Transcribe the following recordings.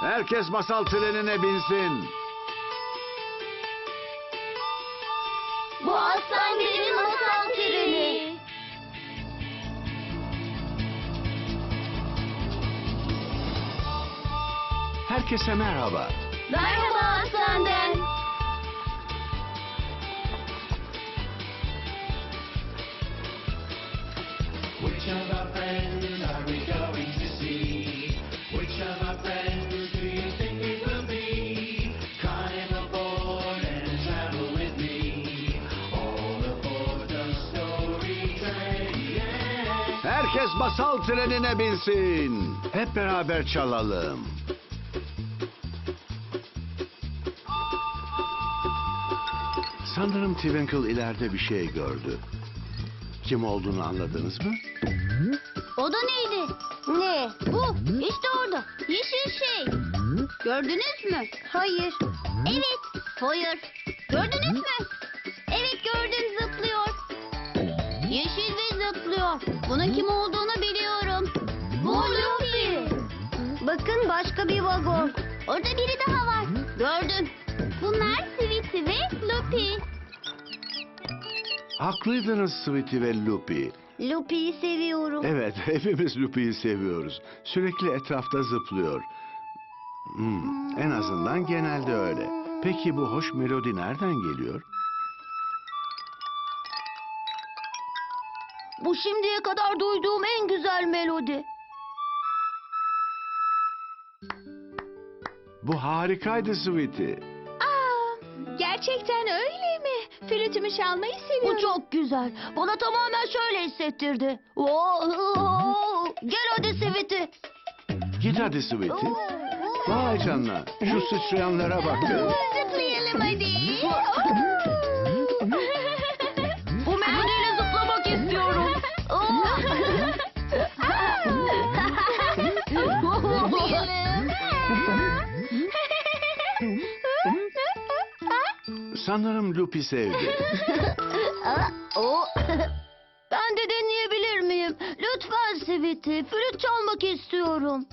Herkes masal trenine binsin. Bu aslan benim masal treni. Herkese merhaba. Merhaba aslan den. Which of our friends are Herkes masal trenine binsin. Hep beraber çalalım. Sanırım Twinkle ileride bir şey gördü. Kim olduğunu anladınız mı? O da neydi? Ne? Bu. İşte orada. Yeşil şey. Gördünüz mü? Hayır. Evet. Hayır. Gördünüz mü? Ve zıplıyor. Bunun kim olduğunu biliyorum. Bu Luffy. Bakın başka bir vagon. Orada biri daha var. Gördüm. Bunlar Sweetie ve Luffy. Haklıydınız Sweetie ve Loopy. Luffy'yi seviyorum. Evet, hepimiz Loopy'yi seviyoruz. Sürekli etrafta zıplıyor. Hmm, en azından genelde öyle. Peki bu hoş melodi nereden geliyor? Bu şimdiye kadar duyduğum en güzel melodi. Bu harikaydı Sweetie. Aa, gerçekten öyle mi? Flütümü çalmayı Bu seviyorum. çok güzel. Bana tamamen şöyle hissettirdi. Oo, Gel hadi Siviti. Git hadi Sweetie. Vay canına, şu sıçrayanlara bak. Zıplayalım Sanırım Loopy sevdi. o. Ben de deneyebilir miyim? Lütfen Siviti. Flüt çalmak istiyorum.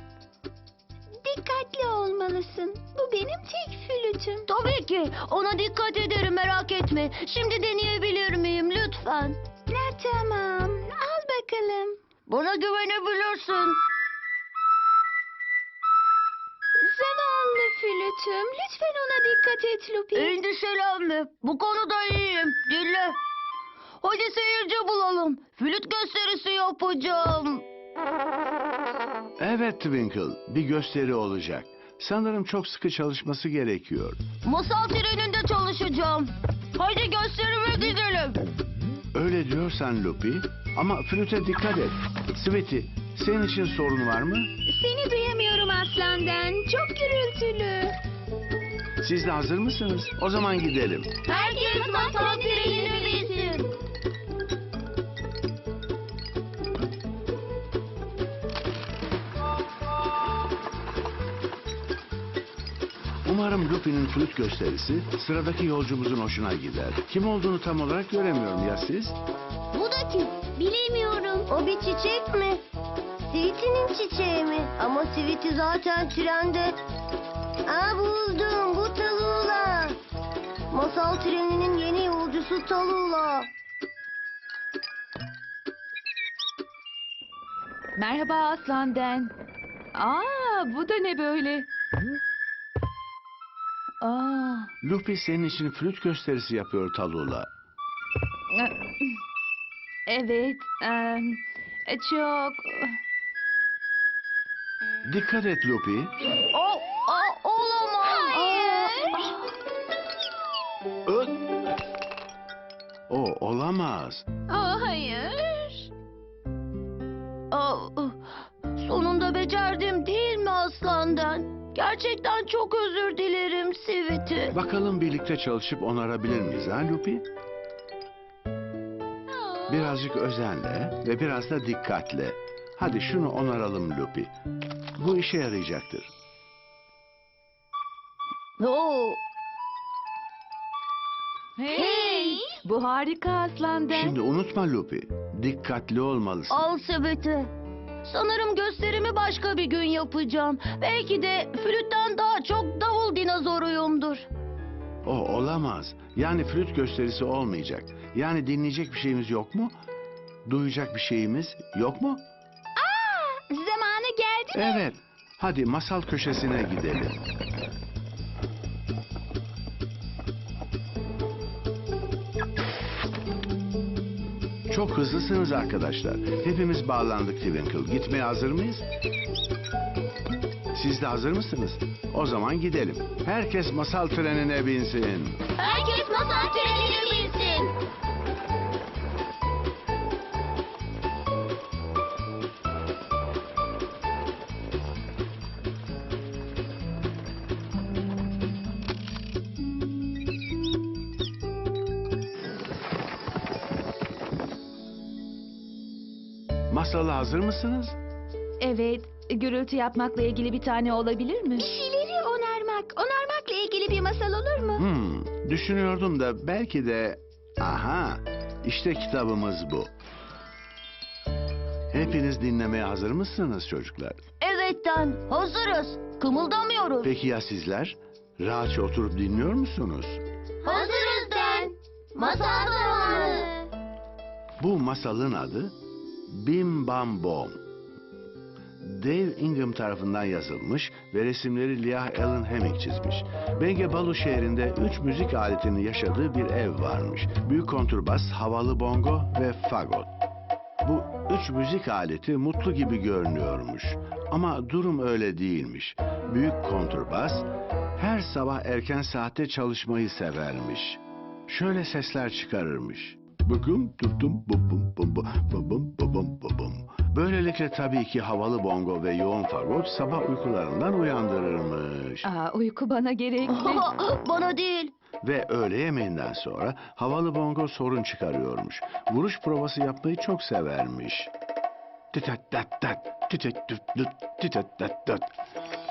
Dikkatli olmalısın. Bu benim tek flütüm. Tabii ki. Ona dikkat ederim merak etme. Şimdi deneyebilir miyim lütfen? Ne tamam. Al bakalım. Bana güvenebilirsin. Zavallı flütüm. Lütfen ona dikkat et Lupi. Endişelenme. Bu konuda iyiyim. Dinle. Hadi seyirci bulalım. Flüt gösterisi yapacağım. Evet Twinkle, bir gösteri olacak. Sanırım çok sıkı çalışması gerekiyor. Masal treninde çalışacağım. Hadi gösterime gidelim. Öyle diyorsan Loopy, ama flüte dikkat et. Sweetie, senin için sorun var mı? Seni duyamıyorum aslandan. Çok gürültülü. Siz de hazır mısınız? O zaman gidelim. Herkes masal trenine binsin. Umarım Loopy'nin flüt gösterisi sıradaki yolcumuzun hoşuna gider. Kim olduğunu tam olarak göremiyorum ya siz? Bu da kim? Bilemiyorum. O bir çiçek mi? Sweetie'nin çiçeği mi? Ama Sweetie zaten trende. Aa buldum. Bu Talula. Masal treninin yeni yolcusu Talula. Merhaba aslandan. Aa, bu da ne böyle? Aa, Loopy senin için flüt gösterisi yapıyor Talula. evet. em, çok... Dikkat et Loopy. O, o olamaz. Hayır. Ö- O olamaz. Aa, hayır. Aa, sonunda becerdim değil mi aslandan? Gerçekten çok özür dilerim Siviti. Bakalım birlikte çalışıp onarabilir miyiz ha Loopy? Birazcık özenle ve biraz da dikkatle. Hadi şunu onaralım Loopy. Bu işe yarayacaktır. Oo, Hey, bu harika aslandan. Şimdi unutma Loopy. Dikkatli olmalısın. al Siviti. Sanırım gösterimi başka bir gün yapacağım. Belki de flütten daha çok davul dinozoruyumdur. O olamaz. Yani flüt gösterisi olmayacak. Yani dinleyecek bir şeyimiz yok mu? Duyacak bir şeyimiz yok mu? Evet. Hadi masal köşesine gidelim. Çok hızlısınız arkadaşlar. Hepimiz bağlandık Twinkle. Gitmeye hazır mıyız? Siz de hazır mısınız? O zaman gidelim. Herkes masal trenine binsin. Herkes masal trenine binsin. Masala hazır mısınız? Evet, gürültü yapmakla ilgili bir tane olabilir mi? Bir şeyleri onarmak. Onarmakla ilgili bir masal olur mu? Hmm, düşünüyordum da belki de... Aha, işte kitabımız bu. Hepiniz dinlemeye hazır mısınız çocuklar? Evet Dan, hazırız. Kımıldamıyoruz. Peki ya sizler? Rahatça oturup dinliyor musunuz? Hazırız Dan. Masal zamanı. Bu masalın adı Bim Bam Bom. Dave Ingham tarafından yazılmış ve resimleri Liah Allen Heming çizmiş. Benge Balu şehrinde üç müzik aletinin yaşadığı bir ev varmış. Büyük kontrbas, havalı bongo ve fagot. Bu üç müzik aleti mutlu gibi görünüyormuş. Ama durum öyle değilmiş. Büyük kontrbas her sabah erken saatte çalışmayı severmiş. Şöyle sesler çıkarırmış. Bugüm tuttum bum Böylelikle tabii ki havalı bongo ve yoğun fagot sabah uykularından uyandırırmış. Aa, uyku bana gerekli. Bana değil. Ve öğle yemeğinden sonra havalı bongo sorun çıkarıyormuş. Vuruş provası yapmayı çok severmiş. Titet tat tat, titet tüt tüt, titet tat tat.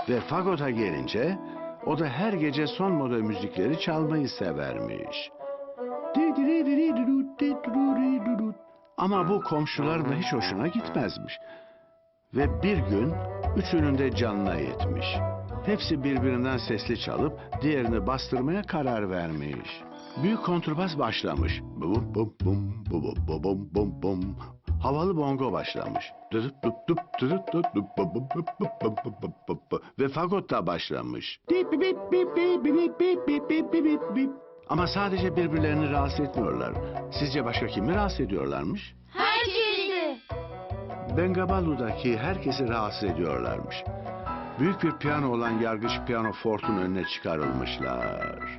Ve fagota gelince o da her gece son moda müzikleri çalmayı severmiş. Ama bu komşuların hiç hoşuna gitmezmiş. Ve bir gün üçünün de canına yetmiş. Hepsi birbirinden sesli çalıp diğerini bastırmaya karar vermiş. Büyük kontrbas başlamış. Bum bum bum bum bum bum bum bum. Havalı bongo başlamış. Ve fagot da başlamış. Ama sadece birbirlerini rahatsız etmiyorlar. Sizce başka kimi rahatsız ediyorlarmış? Herkesi. Bengabalu'daki herkesi rahatsız ediyorlarmış. Büyük bir piyano olan yargıç piyano fortun önüne çıkarılmışlar.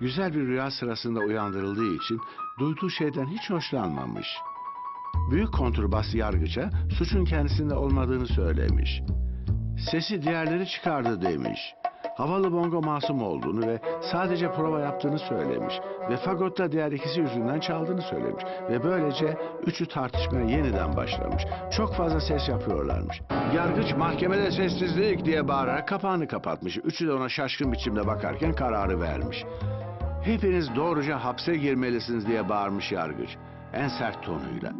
Güzel bir rüya sırasında uyandırıldığı için duyduğu şeyden hiç hoşlanmamış. Büyük konturbas yargıça suçun kendisinde olmadığını söylemiş. Sesi diğerleri çıkardı demiş. Havalı bongo masum olduğunu ve sadece prova yaptığını söylemiş. Ve fagot da diğer ikisi yüzünden çaldığını söylemiş. Ve böylece üçü tartışmaya yeniden başlamış. Çok fazla ses yapıyorlarmış. Yargıç mahkemede sessizlik diye bağırarak kapağını kapatmış. Üçü de ona şaşkın biçimde bakarken kararı vermiş. Hepiniz doğruca hapse girmelisiniz diye bağırmış yargıç. En sert tonuyla.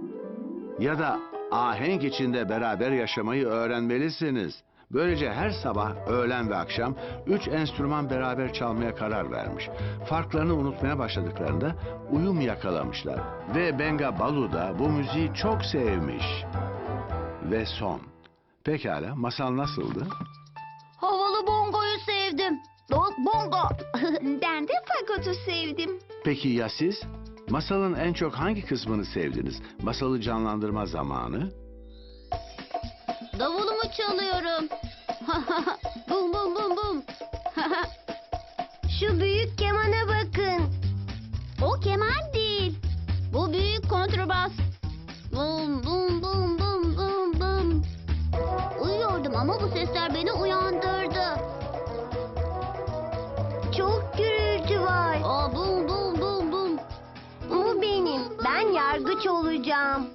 Ya da ahenk içinde beraber yaşamayı öğrenmelisiniz. Böylece her sabah, öğlen ve akşam üç enstrüman beraber çalmaya karar vermiş. Farklarını unutmaya başladıklarında uyum yakalamışlar. Ve Benga Balu da bu müziği çok sevmiş. Ve son. Pekala, masal nasıldı? Havalı bongoyu sevdim. Bo- Bongo. ben de fagotu sevdim. Peki ya siz? Masalın en çok hangi kısmını sevdiniz? Masalı canlandırma zamanı? Davulumu çalıyorum. bum bum bum bum. Şu büyük kemana bakın. O keman değil. Bu büyük kontrbas. Bum bum bum bum bum bum. Uyuyordum ama bu sesler beni uyandırdı. Çok gürültü var. Aa, bum bum bum bum. Bu benim. Ben yargıç olacağım.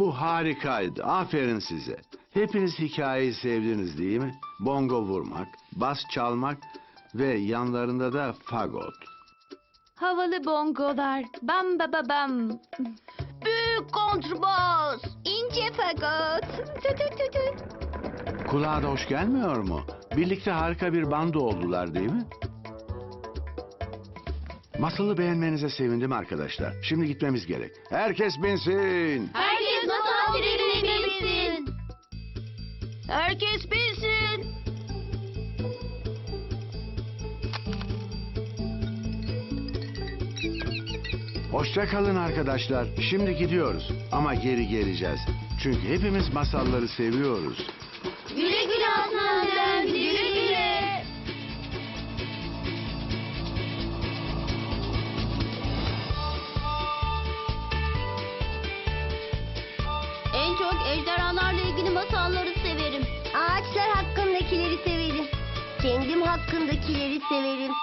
Bu harikaydı. Aferin size. Hepiniz hikayeyi sevdiniz değil mi? Bongo vurmak, bas çalmak ve yanlarında da fagot. Havalı bongolar. Bam ba ba bam. Büyük kontrbas. İnce fagot. Tü tü tü tü. Kulağa da hoş gelmiyor mu? Birlikte harika bir bando oldular değil mi? Masalı beğenmenize sevindim arkadaşlar. Şimdi gitmemiz gerek. Herkes binsin. Herkes Herkes binsin. Hoşça kalın arkadaşlar. Şimdi gidiyoruz. Ama geri geleceğiz. Çünkü hepimiz masalları seviyoruz. Hakkındakileri severim.